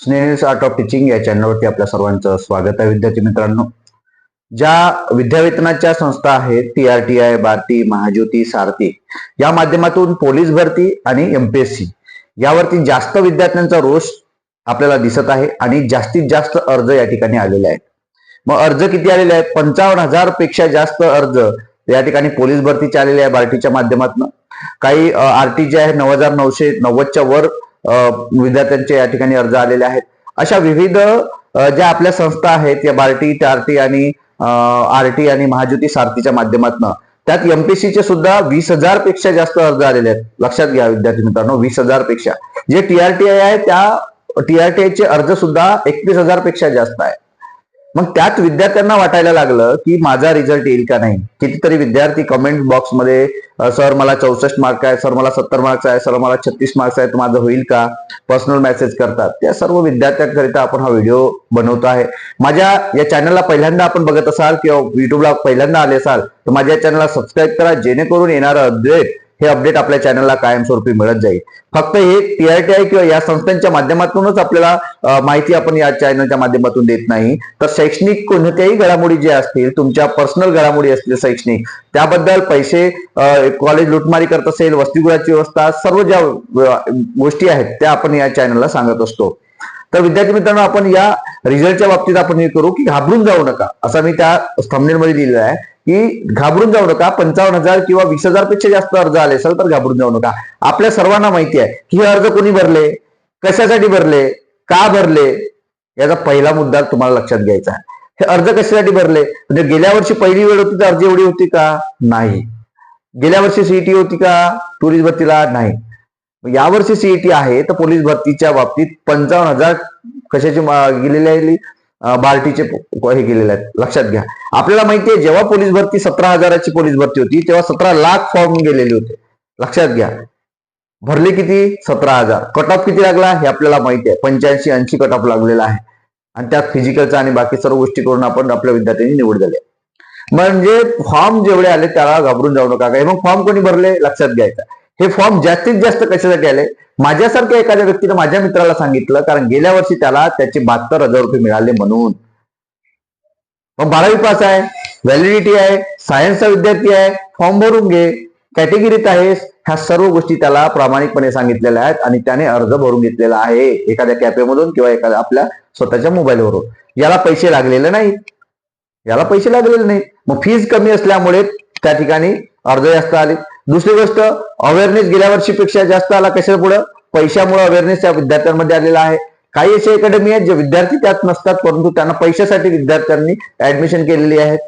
स्नेहस art of teaching या चॅनलवरती आपल्या सर्वांचं स्वागत आहे. विद्यार्थी मित्रांनो ज्या विद्यावेतनाच्या संस्था आहेत T R T I Bharti Mahajyoti Sarthi या माध्यमातून पोलीस भरती आणि एमपीएससी यावरती जास्त विद्यार्थ्यांचा रोष आपल्याला दिसत आहे आणि जास्तीत जास्त अर्ज या ठिकाणी आलेले आहेत. मग अर्ज किती आलेले आहेत? पंचावन्न हजारपेक्षा जास्त अर्ज या ठिकाणी पोलीस भरतीचे आलेले आहे बार्टीच्या माध्यमातून. काही आरटी जे आहे नऊ हजार नऊशे नव्वदच्या वर विद्यार्थ्यांचे या ठिकाणी अर्ज आलेले आहेत. अशा विविध ज्या आपल्या संस्था आहेत या बार्टी टारटी आणि आरटी आणि महाज्योती सारथीच्या माध्यमातून त्यात एमपीसी चे सुद्धा वीस हजारपेक्षा जास्त अर्ज आलेले आहेत. लक्षात घ्या विद्यार्थी मित्रांनो वीस हजारपेक्षा. जे टीआरटीआय आहे त्या टीआरटीआयचे अर्ज सुद्धा एकतीस हजारपेक्षा जास्त आहे. मग त्यात विद्यार्थ्यांना वाटायला लागलं की माझा रिझल्ट येईल का नाही? कितीतरी विद्यार्थी कमेंट बॉक्समध्ये सर मला चौसष्ट मार्क आहे सर मला सत्तर मार्क्स आहे सर मला छत्तीस मार्क्स आहे तर माझं होईल का? पर्सनल मेसेज करतात. त्या सर्व विद्यार्थ्यांकरिता आपण हा व्हिडिओ बनवतो आहे. माझ्या या चॅनलला पहिल्यांदा आपण बघत असाल किंवा युट्यूबला पहिल्यांदा आले असाल तर माझ्या चॅनलला सबस्क्राईब करा जेणेकरून येणारं अपडेट हे अपडेट आपल्या चॅनलला कायमस्वरूपी मिळत जाईल. फक्त हे टीआरटीआय किंवा या संस्थांच्या माध्यमातूनच आपल्याला माहिती आपण या चॅनलच्या माध्यमातून देत नाही. तर शैक्षणिक कोणत्याही घडामोडी ज्या असतील तुमच्या पर्सनल घडामोडी असतील शैक्षणिक त्याबद्दल पैसे कॉलेज लुटमारी करत असेल वसतिगृहाची व्यवस्था सर्व ज्या गोष्टी आहेत त्या आपण या चॅनलला सांगत असतो. तर विद्यार्थी मित्रांनो आपण या रिझल्टच्या बाबतीत आपण हे करू की घाबरून जाऊ नका. असा मी त्या thumbnail मध्ये दिलेलं आहे. की घाबरून जाऊ नका पंचावन्न हजार किंवा वीस हजारपेक्षा जास्त अर्ज आले असेल तर घाबरून जाऊ नका. आपल्या सर्वांना माहिती आहे की हे अर्ज कोणी भरले? कशासाठी भरले? का भरले? याचा पहिला मुद्दा तुम्हाला लक्षात घ्यायचा आहे. हे अर्ज कशासाठी भरले? म्हणजे गेल्या वर्षी पहिली वेळ होती तर अर्ज एवढी होती का? नाही. गेल्या वर्षी सीईटी होती का? पोलीस भरतीला? नाही. यावर्षी सीईटी आहे तर पोलीस भरतीच्या बाबतीत पंचावन्न हजार कशाची गेलेली आहे? बार्टीचे हे केलेले आहेत. लक्षात घ्या. आपल्याला माहिती आहे जेव्हा पोलीस भरती सतरा हजाराची पोलीस भरती होती तेव्हा सतरा लाख फॉर्म गेलेले होते. लक्षात घ्या. भरले किती? सतरा हजार. कट ऑफ किती लागला? हे आपल्याला माहिती आहे पंच्याऐंशी ऐंशी कट ऑफ लागलेला आहे. आणि त्यात फिजिकलचा आणि बाकी सर्व गोष्टी करून आपण आपल्या विद्यार्थ्यांनी निवड झाली म्हणजे फॉर्म जेवढे आले त्याला घाबरून जाऊ नका. काय मग फॉर्म कोणी भरले? लक्षात घ्यायचा. हे फॉर्म जास्तीत जास्त कशासाठी आले माझ्यासारख्या एखाद्या व्यक्तीने माझ्या मित्राला सांगितलं कारण गेल्या वर्षी त्याला त्याचे बहात्तर हजार रुपये मिळाले म्हणून. मग बारावी पास आहे व्हॅलिडिटी आहे सायन्सचा विद्यार्थी आहे फॉर्म भरून घे कॅटेगरीत आहेस. ह्या सर्व गोष्टी त्याला प्रामाणिकपणे सांगितलेल्या आहेत आणि त्याने अर्ज भरून घेतलेला आहे एखाद्या कॅफेमधून किंवा एखाद्या आपल्या स्वतःच्या मोबाईलवरून याला पैसे लागलेले नाही याला पैसे लागलेले नाही मग फीज कमी असल्यामुळे त्या ठिकाणी अर्ज जास्त आले. दुसरी गोष्ट अवेअरनेस गेल्या वर्षीपेक्षा जास्त आला कशा पुढं पैशामुळे अवेअरनेस त्या विद्यार्थ्यांमध्ये आलेला आहे. काही असे अकॅडमी आहेत जे विद्यार्थी त्यात नसतात परंतु त्यांना पैशासाठी विद्यार्थ्यांनी ऍडमिशन केलेली आहेत.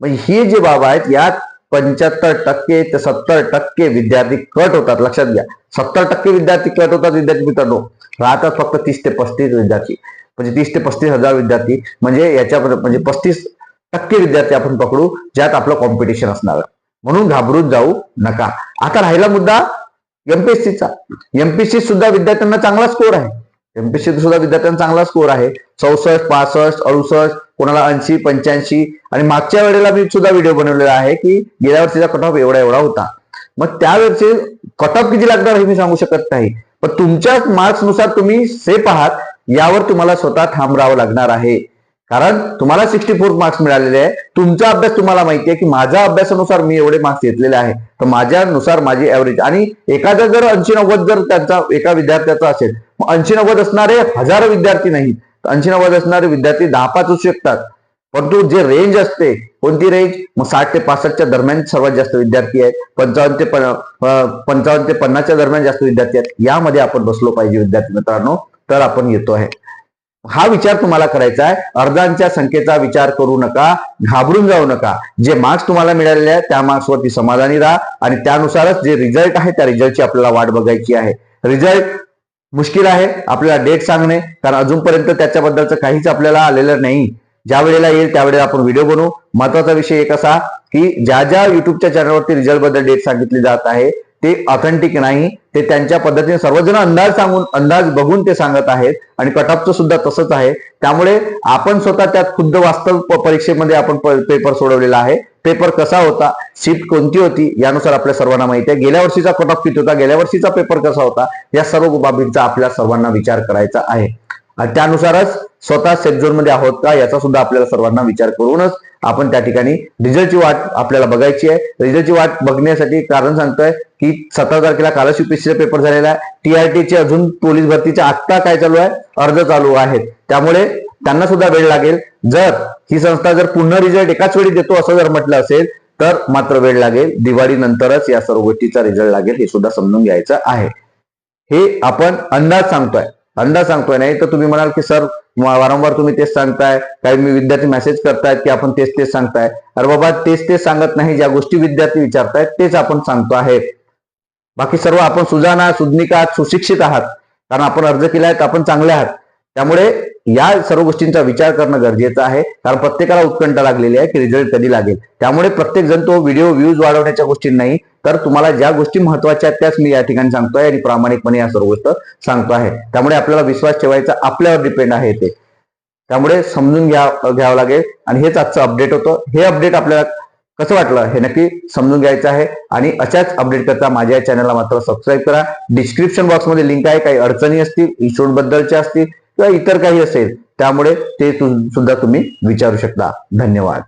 ही जी बाब आहेत यात पंच्याहत्तर टक्के ते सत्तर टक्के विद्यार्थी कट होतात. लक्षात घ्या. सत्तर टक्के विद्यार्थी कट होतात विद्यार्थी मित्रांनो. राहतात फक्त तीस ते पस्तीस विद्यार्थी. म्हणजे तीस ते पस्तीस हजार विद्यार्थी. म्हणजे याच्या म्हणजे पस्तीस टक्के विद्यार्थी आपण पकडू ज्यात आपलं कॉम्पिटिशन असणार आहे. म्हणून घाबरून जाऊ नका. आता राहिला मुद्दा एमपीएससीचा एमपीएससी सुद्धा विद्यार्थ्यांना चांगला स्कोर आहे. एमपीएससी सुद्धा विद्यार्थ्यांना चांगला स्कोर आहे. चौसष्ट पासष्ट अडुसष्ट कोणाला ऐंशी पंच्याऐंशी आणि मागच्या वेळेला मी सुद्धा व्हिडिओ बनवलेला आहे की गेल्या वर्षीचा कट ऑफ एवढा एवढा होता. मग त्यावेळेचे कट ऑफ किती लागणार हे मी सांगू शकत नाही. पण तुमच्या मार्क्सनुसार तुम्ही सेफ आहात. यावर तुम्हाला स्वतः थांबरावं लागणार आहे. कारण तुम्हाला सिक्स्टी फोर मार्क्स मिळालेले आहे. तुमचा अभ्यास तुम्हाला माहिती आहे की माझ्या अभ्यासानुसार मी एवढे मार्क्स घेतलेले आहे. तर माझ्यानुसार माझी ऍव्हरेज आणि एखादा जर ऐंशी नव्वद जर त्यांचा एका विद्यार्थ्याचा असेल ऐंशी नव्वद असणारे हजारो विद्यार्थी नाहीत ऐंशी नव्वद असणारे विद्यार्थी दहा पाच असू शकतात. परंतु जे रेंज असते कोणती रेंज मग साठ ते पासष्टच्या दरम्यान सर्वात जास्त विद्यार्थी आहेत. पंचावन्न ते पंचावन्न ते पन्नासच्या दरम्यान जास्त विद्यार्थी आहेत. यामध्ये आपण बसलो पाहिजे विद्यार्थी मित्रांनो. तर आपण येतो आहे. हा विचार तुम्हाला करायचा आहे. अर्जांच्या संख्येचा विचार करू नका घाबरून जाऊ नका. जे मार्क्स तुम्हाला मिळालेले आहेत त्या मार्क्सवरती समाधानी राहा आणि त्यानुसारच जे रिझल्ट आहे त्या रिझल्टची आपल्याला वाट बघायची आहे. रिझल्ट मुश्किल आहे आपल्याला डेट सांगणे कारण अजूनपर्यंत त्याच्याबद्दलचं काहीच आपल्याला आलेलं नाही. ज्या वेळेला येईल त्यावेळेला आपण व्हिडिओ बनवू. महत्त्वाचा विषय एक असा की ज्या ज्या युट्यूबच्या चॅनलवरती रिझल्टबद्दल डेट सांगितली जात आहे ते ऑथेंटिक नाही. ते त्यांच्या पद्धतीने सर्वजण अंदाज सांगून अंदाज बघून ते सांगत आहेत. आणि कटअपचं सुद्धा तसंच आहे. त्यामुळे आपण स्वतः त्यात खुद्द वास्तव परीक्षेमध्ये आपण पेपर सोडवलेला आहे. पेपर कसा होता? सीट कोणती होती? यानुसार आपल्या सर्वांना माहिती आहे. गेल्या वर्षीचा कट किती होता? गेल्या वर्षीचा पेपर कसा होता? या सर्व बाबींचा आपल्या सर्वांना विचार करायचा आहे. त्यानुसारच स्वतः सेफ झोनमध्ये आहोत का? याचा सुद्धा आपल्याला सर्वांना विचार करूनच आपण त्या ठिकाणी रिझल्टची वाट आपल्याला बघायची आहे. रिझल्टची वाट बघण्यासाठी कारण सांगतोय की सतरा तारखेला कालच युपीएससीचा पेपर झालेला आहे. टीआरटीचे अजून पोलीस भरतीच्या आत्ता काय चालू आहे? अर्ज चालू आहेत. त्यामुळे त्यांना सुद्धा वेळ लागेल. जर ही संस्था जर पुन्हा रिझल्ट एकाच वेळी देतो असं जर म्हटलं असेल तर मात्र वेळ लागेल. दिवाळी नंतरच या सर्व गोष्टीचा रिझल्ट लागेल हे सुद्धा समजून घ्यायचं आहे. हे आपण अंदाज सांगतोय. अंदाज सांगतोय नाही तर तुम्ही म्हणाल की सर वारंवार तुम्ही तेच सांगताय काही मी विद्यार्थी मेसेज करतायत की आपण तेच तेच सांगताय. अरे बाबा तेच तेच सांगत नाही ज्या गोष्टी विद्यार्थी विचारतायत तेच आपण सांगतो आहे. बाकी सर्व आपण सुजाना सुज्ञिक आहात सुशिक्षित आहात. कारण आपण अर्ज केला आहे आपण चांगले आहात. त्यामुळे या सर्व गोष्टींचा विचार करणं गरजेचं आहे. कारण प्रत्येकाला उत्कंठा लागलेली आहे की रिझल्ट कधी लागेल. त्यामुळे प्रत्येक जण तो व्हिडिओ व्ह्यूज वाढवण्याच्या गोष्टी नाही. तर तुम्हाला ज्या गोष्टी महत्त्वाच्या आहेत त्याच मी या ठिकाणी सांगतोय आणि प्रामाणिकपणे या सर्व गोष्ट सांगतो आहे. त्यामुळे आपल्याला विश्वास ठेवायचा आपल्यावर डिपेंड आहे ते. त्यामुळे समजून घ्या घ्यावं लागेल. आणि हेच आजचं अपडेट होतं. हे अपडेट आपल्याला कसं वाटलं? हे नक्की समजून घ्यायचं आहे. आणि अशाच अपडेट करता माझ्या चॅनलला मात्र सबस्क्राईब करा. डिस्क्रिप्शन बॉक्समध्ये लिंक आहे. काही अडचणी असतील इन्स्टिट्यूट बद्दलच्या असतील किंवा इतर काही असेल त्यामुळे ते सुद्धा तुम्ही विचारू शकता. धन्यवाद.